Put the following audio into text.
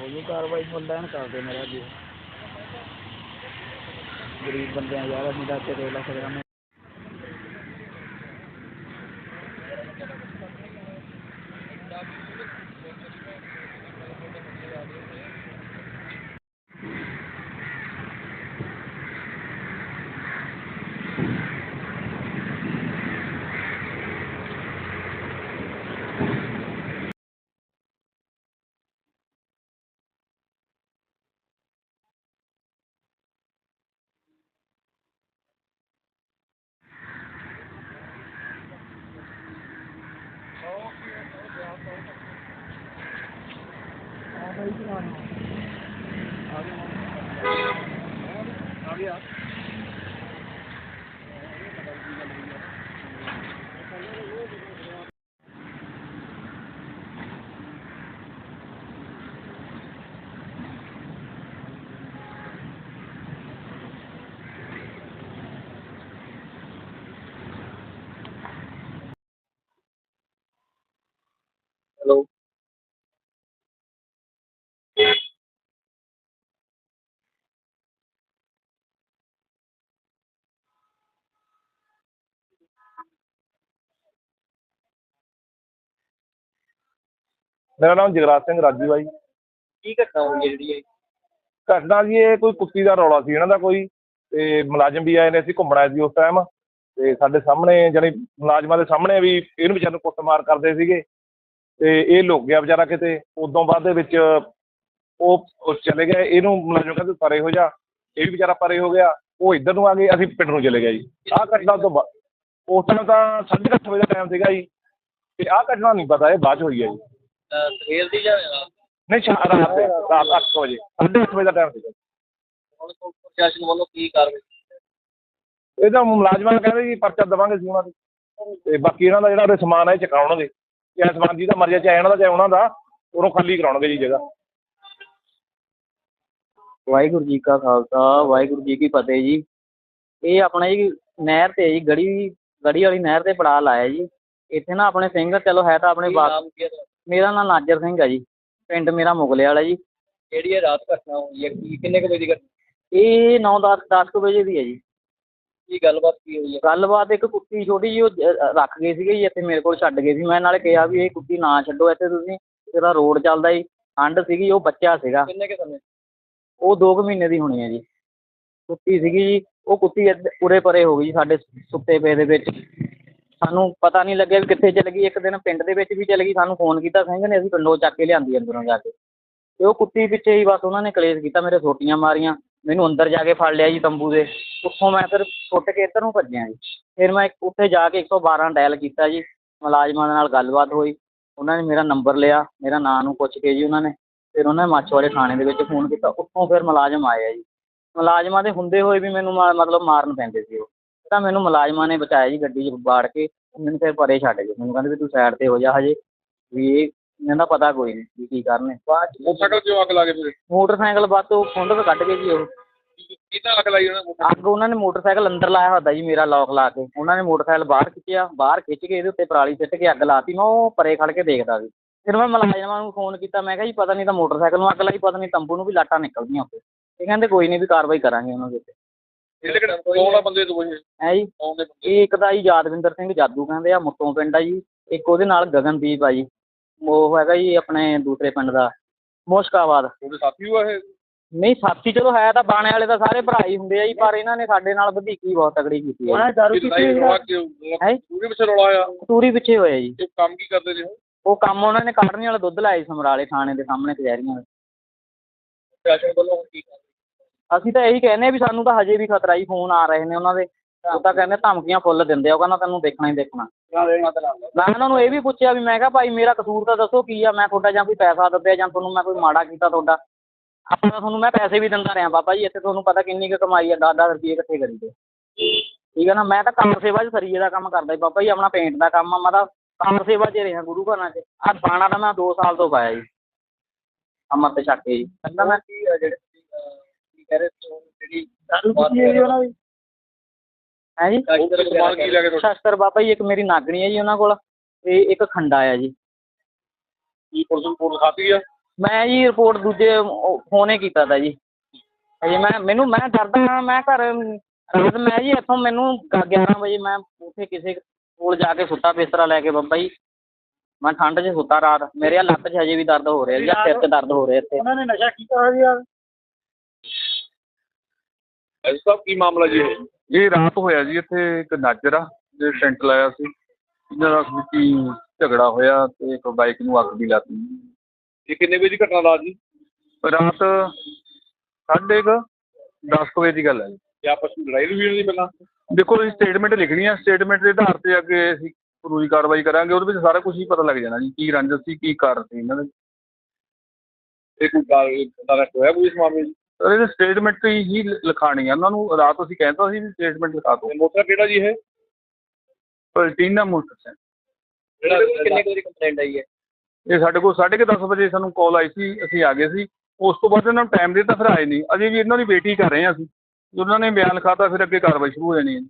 ਹੋਈ ਕਾਰਵਾਈ ਹੋਣ ਲੈਣ ਕਰਦੇ ਮੇਰਾ ਜੀ। ਗਰੀਬ ਬੰਦੇ ਆ ਯਾਰ ਮੁੰਡਾ ਤੇ ਦੇ ਲੱਖ ਗ੍ਰਾਮ ਦਾ ਹੈਲੋ ਮੇਰਾ ਨਾਮ ਜਗਰਾਜ ਸਿੰਘ ਰਾਜੂ ਆ ਜੀ। ਕੀ ਘਟਨਾ ਹੋਈ ਹੈ ਜਿਹੜੀ ਇਹ? ਘਟਨਾ ਜੀ ਇਹ ਕੋਈ ਕੁੱਤੀ ਦਾ ਰੌਲਾ ਸੀ ਇਹਨਾਂ ਦਾ ਕੋਈ। ਤੇ ਮੁਲਾਜ਼ਮ ਵੀ ਆਏ ਨੇ ਅਸੀਂ ਘੁੰਮਣ ਆਏ ਸੀ ਉਸ ਟਾਈਮ ਤੇ ਸਾਡੇ ਸਾਹਮਣੇ ਜਾਣੀ ਮੁਲਾਜ਼ਮਾਂ ਦੇ ਸਾਹਮਣੇ ਵੀ ਇਹਨੂੰ ਵਿਚਾਰ ਨੂੰ ਕੁੱਟਮਾਰ ਕਰਦੇ ਸੀਗੇ। ਤੇ ਇਹ ਲੁਕ ਗਿਆ ਵਿਚਾਰਾ ਕਿਤੇ। ਉਦੋਂ ਬਾਅਦ ਦੇ ਵਿੱਚ ਉਹ ਉਹ ਚਲੇ ਗਏ। ਇਹਨੂੰ ਮੁਲਾਜ਼ਮ ਕਹਿੰਦੇ ਪਰੇ ਹੋ ਜਾ। ਇਹ ਵੀ ਵਿਚਾਰਾ ਪਰੇ ਹੋ ਗਿਆ। ਉਹ ਇੱਧਰ ਨੂੰ ਆ ਗਏ ਅਸੀਂ ਪਿੰਡ ਨੂੰ ਚਲੇ ਗਏ ਜੀ। ਆਹ ਘਟਨਾ ਤੋਂ ਬਾਅਦ ਉਸ ਟਾਈਮ ਤਾਂ ਸਾਢੇ ਕੁ ਅੱਠ ਵਜੇ ਦਾ ਟਾਈਮ ਸੀਗਾ ਜੀ। ਤੇ ਆਹ ਘਟਨਾ ਨਹੀਂ ਪਤਾ ਇਹ ਬਾਅਦ 'ਚ ਹੋਈ ਹੈ ਜੀ। ਸਵੇਰ ਦੀ ਜਾਂ ਰਾਤ? ਨਹੀਂ ਸ਼ਾਮ ਰਾਤ ਦੇ ਰਾਤ ਅੱਠ ਕੁ ਵਜੇ। ਸਾਢੇ ਅੱਠ ਵਜੇ ਦਾ ਟਾਈਮ ਸੀਗਾ। ਹੁਣ ਪੁਲਿਸ ਪ੍ਰਸ਼ਾਸਨ ਵੱਲੋਂ ਕੀ ਕਾਰਵਾਈ? ਇਹਦਾ ਮੁਲਾਜ਼ਮਾਂ ਨੂੰ ਕਹਿੰਦੇ ਜੀ ਪਰਚਾ ਦੇਵਾਂਗੇ ਜੀ ਉਹਨਾਂ ਦੇ। ਤੇ ਬਾਕੀ ਇਹਨਾਂ ਦਾ ਜਿਹੜਾ ਉਰੇ ਸਮਾਨ ਹੈ ਇਹ ਚਕਾਉਣਗੇ। ਚਾਹੇ ਸਮਾਨ ਜਿਹਦਾ ਮਰਜ਼ੀ ਹੈ, ਚਾਹੇ ਇਹਨਾਂ ਦਾ ਚਾਹੇ ਉਹਨਾਂ ਦਾ ਉਹਨੂੰ ਖਾਲੀ ਕਰਾਉਣਗੇ ਜੀ ਜਗ੍ਹਾ। ਵਾਹਿਗੁਰੂ ਜੀ ਕਾ ਖਾਲਸਾ ਵਾਹਿਗੁਰੂ ਜੀ ਕੀ ਫਤਿਹ ਜੀ। ਇਹ ਆਪਣਾ ਜੀ ਨਹਿਰ ਤੇ ਜੀ ਗੜੀ ਗੜੀ ਵਾਲੀ ਨਹਿਰ ਤੇ ਪੜਾ ਲਾਇਆ ਜੀ। ਇੱਥੇ ਨਾ ਆਪਣੇ ਸਿੰਘ ਚਲੋ ਹੈ ਤਾਂ ਆਪਣੇ ਕੀ ਬਾਪ ਨਾਮ ਕੀ ਹੈ ਤੁਹਾਡਾ? ਮੇਰਾ ਨਾਮ ਨਾਜਰ ਸਿੰਘ ਹੈ ਜੀ ਪਿੰਡ ਮੇਰਾ ਮੁਗਲੇ ਵਾਲਾ ਜੀ। ਜਿਹੜੀ ਇਹ ਰਾਤ ਘਟਨਾ ਹੋਈ ਹੈ ਕੀ ਕਿੰਨੇ ਕੁ ਵਜੇ ਦੀ ਘਟਨਾ? ਇਹ 9 10 10 ਕੁ ਵਜੇ ਦੀ ਹੈ ਜੀ। ਕੀ ਗੱਲਬਾਤ ਕੀ ਹੋਈ ਹੈ ਗੱਲਬਾਤ ਇੱਕ ਕੁੱਤੀ ਛੋਟੀ ਜੀ ਉਹ ਰੱਖ ਗਏ ਸੀਗੇ ਜੀ ਇੱਥੇ ਮੇਰੇ ਕੋਲ ਛੱਡ ਗਏ ਸੀ। ਮੈਂ ਨਾਲੇ ਕਿਹਾ ਵੀ ਇਹ ਕੁੱਤੀ ਨਾ ਛੱਡੋ ਇੱਥੇ ਤੁਸੀਂ ਇਹਦਾ ਰੋਡ ਚੱਲਦਾ ਜੀ। ਠੰਡ ਸੀਗੀ ਉਹ ਬੱਚਾ ਸੀਗਾ। ਕਿੰਨੇ ਕੁ ਸਮੇਂ? ਉਹ 2 ਮਹੀਨੇ ਦੀ ਹੋਣੀ ਹੈ ਜੀ। ਕੁੱਤੀ ਸੀਗੀ ਜੀ ਉਹ ਕੁੱਤੀ ਇੱਧ- ਉਰੇ ਪਰੇ ਹੋ ਗਈ ਜੀ ਸਾਡੇ ਸੁੱਤੇ ਪਏ ਦੇ ਵਿੱਚ। ਸਾਨੂੰ ਪਤਾ ਨਹੀਂ ਲੱਗਿਆ ਵੀ ਕਿੱਥੇ ਚਲ ਗਈ। ਇੱਕ ਦਿਨ ਪਿੰਡ ਦੇ ਵਿੱਚ ਵੀ ਚਲ ਗਈ। ਸਾਨੂੰ ਫੋਨ ਕੀਤਾ ਸਿੰਘ ਨੇ, ਅਸੀਂ ਪਿੰਡੋਂ ਚੱਕ ਕੇ ਲਿਆਂਦੀ ਅੰਦਰੋਂ ਜਾ ਕੇ। ਅਤੇ ਉਹ ਕੁੱਤੀ ਪਿੱਛੇ ਹੀ ਬਸ ਉਹਨਾਂ ਨੇ ਕਲੇਸ਼ ਕੀਤਾ, ਮੇਰੇ ਸੋਟੀਆਂ ਮਾਰੀਆਂ। ਮੈਨੂੰ ਅੰਦਰ ਜਾ ਕੇ ਫੜ ਲਿਆ ਜੀ ਤੰਬੂ ਦੇ। ਉੱਥੋਂ ਮੈਂ ਫਿਰ ਸੁੱਟ ਕੇ ਇੱਧਰ ਨੂੰ ਭੱਜਿਆ ਜੀ। ਫਿਰ ਮੈਂ ਇੱਕ- ਉੱਥੇ ਜਾ ਕੇ 112 ਡਾਇਲ ਕੀਤਾ ਜੀ। ਮੁਲਾਜ਼ਮਾਂ ਦੇ ਨਾਲ ਗੱਲਬਾਤ ਹੋਈ। ਉਹਨਾਂ ਨੇ ਮੇਰਾ ਨੰਬਰ ਲਿਆ, ਮੇਰਾ ਨਾਂ ਨੂੰ ਪੁੱਛ ਕੇ ਜੀ ਉਹਨਾਂ ਨੇ। ਫਿਰ ਉਹਨਾਂ ਨੇ ਮਾਛੀਵਾੜੇ ਥਾਣੇ ਦੇ ਵਿੱਚ ਫੋਨ ਕੀਤਾ। ਉੱਥੋਂ ਫਿਰ ਮੁਲਾਜ਼ਮ ਆਏ ਆ ਜੀ। ਮੁਲਾਜ਼ਮਾਂ ਦੇ ਹੁੰਦੇ ਹੋਏ ਵੀ ਮੈਨੂੰ ਮਾ- ਮਤਲਬ ਮਾਰਨ ਪੈਂਦੇ ਸੀ ਉਹ। ਤਾਂ ਮੈਨੂੰ ਮੁਲਾਜ਼ਮਾਂ ਨੇ ਬਚਾਇਆ ਜੀ ਗੱਡੀ 'ਚ ਬਾੜ ਕੇ ਮੈਨੂੰ ਫਿਰ ਪਰੇ ਛੱਡ ਗਏ। ਮੈਨੂੰ ਕਹਿੰਦੇ ਵੀ ਤੂੰ ਸਾਈਡ ਤੇ ਹੋ ਜਾ ਹਜੇ। ਵੀ ਇਹ ਇਹਨਾਂ ਦਾ ਪਤਾ ਕੋਈ ਨਹੀਂ ਵੀ ਕੀ ਕਰਨੇ ਬਾਅਦ 'ਚ ਮੋਟਰਸਾਈਕਲ ਕਿਉਂ ਅੱਗ ਲਾ ਕੇ ਫਿਰ? ਮੋਟਰਸਾਈਕਲ ਬਸ ਉਹ ਖੁੰਡ ਤੋਂ ਕੱਢ ਕੇ ਜੀ ਉਹ। ਕਿਹਦਾ ਅੱਗ ਲਾਈ ਉਹਨਾਂ ਅੱਗ ਉਹਨਾਂ ਨੇ ਮੋਟਰਸਾਈਕਲ ਅੰਦਰ ਲਾਇਆ ਹੁੰਦਾ ਜੀ ਮੇਰਾ ਲੌਕ ਲਾ ਕੇ। ਉਹਨਾਂ ਨੇ ਮੋਟਰਸਾਈਕਲ ਬਾਹਰ ਖਿੱਚਿਆ ਬਾਹਰ ਖਿੱਚ ਕੇ ਇਹਦੇ ਉੱਤੇ ਪਰਾਲੀ ਸਿੱਟ ਕੇ ਅੱਗ ਲਾਤੀ। ਮੈਂ ਉਹ ਪਰੇ ਖੜ ਕੇ ਦੇਖਦਾ ਸੀ। ਫਿਰ ਮੈਂ ਮੁਲਾਜ਼ਮਾਂ ਨੂੰ ਫੋਨ ਕੀਤਾ ਮੈਂ ਕਿਹਾ ਜੀ ਪਤਾ ਨਹੀਂ ਤਾਂ ਮੋਟਰਸਾਈਕਲ ਨੂੰ ਅੱਗ ਲਾਈ ਪਤਾ ਨਹੀਂ ਤੰਬੂ ਨੂੰ ਵੀ ਲਾਟਾਂ ਨਿਕਲਦੀਆਂ ਉੱਤੇ ਇਹ ਕਹਿੰਦੇ ਕੋਈ ਨਹੀਂ ਵੀ ਕਾਰਵਾਈ ਕਰਾਂਗੇ ਉਹਨਾਂ ਦੇ ਉੱਤੇ। ਕੌਣ ਆ ਬੰਦੇ ਤੋਂ ਇਹ ਹੈ ਜੀ। ਕੌਣ ਦੇ ਇਹ ਇੱਕ ਤਾਂ ਜੀ ਯਾਦਵਿੰਦਰ ਸਿੰਘ ਜਾਦੂ ਕਹਿੰਦੇ ਆ ਮੁੱਤੋਂ ਪਿੰਡ ਆ ਜੀ। ਇੱਕ ਉਹਦੇ ਨਾਲ ਗਗਨਦੀਪ ਆ ਜੀ। ਉਹ ਹੈਗਾ ਜੀ ਆਪਣੇ ਦੂਸਰੇ ਪਿੰਡ ਦਾ ਮੁਸ਼ਕਾਬਾਦ। ਉਹਦੇ ਸਾਥੀ ਹੋਆ ਇਹ? ਨਹੀਂ ਸਾਥੀ ਚਲੋ ਹੈ ਤਾਂ ਬਾਣੇ ਵਾਲੇ ਤਾਂ ਸਾਰੇ ਭਰਾ ਹੀ ਹੁੰਦੇ ਆ ਜੀ ਪਰ ਇਹਨਾਂ ਨੇ ਸਾਡੇ ਨਾਲ ਵਧੀਕੀ ਬਹੁਤ ਤਗੜੀ ਕੀਤੀ ਹੈ ਦਾਰੂ ਪੀਤੀ ਹੈ ਉਹਦੇ ਵਿੱਚ ਰੌਲਾ ਆਇਆ? ਟੂਰੀ ਪਿੱਛੇ ਹੋਇਆ ਜੀ। ਇਹ ਕੰਮ ਕੀ ਕਰਦੇ ਨੇ ਉਹ? ਕੰਮ ਉਹਨਾਂ ਨੇ ਕਾੜਨੀ ਵਾਲਾ ਦੁੱਧ ਲਾਇਆ ਸੀ ਸਮਰਾਲੇ ਥਾਣੇ ਦੇ ਸਾਹਮਣੇ ਕਚਹਿਰੀਆਂ ਦੇ ਪ੍ਰਸ਼ਾਸਨ ਵੱਲੋਂ ਕੀ ਕਾਰਵਾਈ ਅਸੀਂ ਤਾਂ ਇਹੀ ਕਹਿੰਦੇ ਆ ਵੀ ਸਾਨੂੰ ਤਾਂ ਹਜੇ ਵੀ ਖਤਰਾ ਜੀ ਫੋਨ ਆ ਰਹੇ ਨੇ ਉਹਨਾਂ ਦੇ। ਉਹ ਤਾਂ ਕਹਿੰਦੇ ਧਮਕੀਆਂ ਫੁੱਲ ਦਿੰਦੇ ਆ ਉਹ ਕਹਿੰਦਾ ਤੈਨੂੰ ਦੇਖਣਾ ਹੀ ਦੇਖਣਾ। ਮੈਂ ਉਹਨਾਂ ਨੂੰ ਇਹ ਵੀ ਪੁੱਛਿਆ ਵੀ ਮੈਂ ਕਿਹਾ ਭਾਈ ਮੇਰਾ ਕਸੂਰ ਤਾਂ ਦੱਸੋ ਕੀ ਆ ਮੈਂ ਤੁਹਾਡਾ ਜਾਂ ਕੋਈ ਪੈਸਾ ਦੱਬਿਆ ਜਾਂ ਤੁਹਾਨੂੰ ਮੈਂ ਕੋਈ ਮਾੜਾ ਕੀਤਾ ਤੁਹਾਡਾ? ਆਪਾਂ ਤਾਂ ਤੁਹਾਨੂੰ ਮੈਂ ਪੈਸੇ ਵੀ ਦਿੰਦਾ ਰਿਹਾ ਬਾਬਾ ਜੀ ਇੱਥੇ ਤੁਹਾਨੂੰ ਪਤਾ ਕਿੰਨੀ ਕੁ ਕਮਾਈ ਆ ਦਸ ਦਸ ਰੁਪਏ ਇਕੱਠੇ ਕਰੀਦੇ ਠੀਕ ਹੈ ਨਾ ਮੈਂ ਤਾਂ ਕੰਮ ਸੇਵਾ 'ਚ ਸਰੀਏ ਦਾ ਕੰਮ ਕਰਦਾ ਜੀ ਬਾਬਾ ਜੀ ਆਪਣਾ ਪੇਂਟ ਦਾ ਕੰਮ ਆ ਮੈਂ ਤਾਂ ਕੰਮ ਸੇਵਾ 'ਚ ਰਿਹਾ ਗੁਰੂ ਘਰਾਂ 'ਚ। ਆ ਬਾਣਾ ਤਾਂ ਮੈਂ 2 ਸਾਲ ਤੋਂ ਪਾਇਆ ਜੀ। ਅੰਮ੍ਰਿਤ ਛੱਕ ਕੇ ਜੀ। ਕਹਿੰਦਾ ਮੈਂ ਕੀ ਅਹ, ਜਿਹੜੇ ਕਹਿ ਰਹੇ ਸੀ ਉਹ ਜਿਹੜੀ ਦੀ? ਹੈ ਜੀ? ਸ਼ਸਤਰ ਸਮਾਨ ਕੀ ਲੈ ਕੇ ਤੁਹਾਡੇ ਸ਼ਸਤਰ ਬਾਬਾ ਜੀ ਇੱਕ ਮੇਰੀ ਨਾਗਣੀ ਹੈ ਜੀ ਉਹਨਾਂ ਕੋਲ। ਤੇ ਇੱਕ ਖੰਡਾ ਆ ਜੀ। ਕੀ ਪੁਲਿਸ ਨੂੰ ਰਿਪੋਰਟ ਲਿਖਾਤੀ ਆ? ਮੈਂ ਜੀ ਰਿਪੋਰਟ ਦੂਜੇ ਫੋਨ ਹੀ ਕੀਤਾ ਤਾ ਜੀ। ਅਜੇ ਮੈਂ ਮੈਨੂੰ ਮੈਂ ਡਰਦਾ ਹਾਂ ਮੈਂ ਘਰ ਰਾਤ ਮੈਂ ਜੀ ਇੱਥੋਂ ਮੈਨੂੰ 11 ਵਜੇ ਮੈਂ ਉੱਥੇ ਕਿਸੇ ਕੋਲ ਜਾ ਕੇ ਸੁੱਤਾ ਬਿਸਤਰਾ ਲੈ ਕੇ ਬੱਬਾ ਜੀ। ਮੈਂ ਠੰਡ 'ਚ ਸੁੱਤਾ ਰਾਤ। ਮੇਰੇ ਆਹ ਲੱਤ 'ਚ ਹਜੇ ਵੀ ਦਰਦ ਹੋ ਰਿਹਾ ਜੀ ਆਹ ਸਿਰ 'ਚ ਦਰਦ ਹੋ ਰਿਹਾ ਇੱਥੇ। ਉਹਨਾਂ ਨੇ ਨਸ਼ਾ ਕੀਤਾ ਹੋਇਆ ਜੀ ਯਾਰ ਸਾਹਿਬ ਕੀ ਮਾਮਲਾ ਜੀ ਇਹ? ਇਹ ਰਾਤ ਹੋਇਆ ਜੀ ਇੱਥੇ ਇੱਕ ਨਾਜਰ ਆ ਜੇ ਟੈਂਟ ਲਾਇਆ ਸੀ। ਇਹਨਾਂ ਦਾ ਹੀ ਝਗੜਾ ਹੋਇਆ ਤੇ ਇੱਕ ਬਾਈਕ ਨੂੰ ਅੱਗ ਵੀ ਲਾਤੀ ਇਹ ਕਿੰਨੇ ਵਜੇ ਦੀ ਘਟਨਾ ਰਾਤ ਜੀ? ਰਾਤ ਸਾਢੇ ਕੁ ਦਸ ਕੁ ਵਜੇ ਦੀ ਗੱਲ ਹੈ ਜੀ। ਤੇ ਆਪਸ ਵਿੱਚ ਲੜਾਈ ਵੀ ਹੋਈ ਪਹਿਲਾਂ? ਦੇਖੋ ਜੀ ਸਟੇਟਮੈਂਟ ਲਿਖਣੀ ਆ। ਸਟੇਟਮੈਂਟ ਦੇ ਆਧਾਰ ਤੇ ਅੱਗੇ ਅਸੀਂ ਕਾਨੂੰਨੀ ਕਾਰਵਾਈ ਕਰਾਂਗੇ। ਉਹਦੇ ਵਿੱਚ ਸਾਰਾ ਕੁਝ ਹੀ ਪਤਾ ਲੱਗ ਜਾਣਾ ਜੀ ਕੀ ਰੰਜਿਸ਼ ਸੀ ਕੀ ਕਾਰਨ ਸੀ ਇਹਨਾਂ ਦੇ। ਇਹ ਕੋਈ ਕਾਰ ਅਰੈਸਟ ਹੋਇਆ ਕੋਈ ਇਸ ਮਾਮਲੇ 'ਚ? ਸਰ ਇਹਦੇ ਸਟੇਟਮੈਂਟ ਹੀ ਲਿਖਾਣੀ ਆ। ਉਹਨਾਂ ਨੂੰ ਰਾਤ ਅਸੀਂ ਕਹਿੰਦਾ ਸੀ ਵੀ ਸਟੇਟਮੈਂਟ ਲਿਖਾ ਦਿਓ। ਮੋਟਰ ਕਿਹੜਾ ਜੀ ਇਹ? Platina motorcycle. ਕਿੰਨੇ ਕੁ ਵਜੇ ਕੰਪਲੇਂਟ ਆਈ ਹੈ? ਇਹ ਸਾਡੇ ਕੋਲ 10:30 ਵਜੇ ਸਾਨੂੰ ਕਾਲ ਆਈ ਸੀ ਅਸੀਂ ਆ ਗਏ ਸੀ। ਉਸ ਤੋਂ ਬਾਅਦ ਇਹਨਾਂ ਨੂੰ ਟਾਈਮ ਦੇ ਤਾਂ ਫਿਰ ਆਏ ਨਹੀਂ। ਅਜੇ ਵੀ ਇਹਨਾਂ ਦੀ ਵੇਟ ਹੀ ਕਰ ਰਹੇ ਹਾਂ ਅਸੀਂ। ਉਹਨਾਂ ਨੇ ਬਿਆਨ ਲਿਖਾਤਾ ਫਿਰ ਅੱਗੇ ਕਾਰਵਾਈ ਸ਼ੁਰੂ ਹੋ ਜਾਣੀ ਹੈ।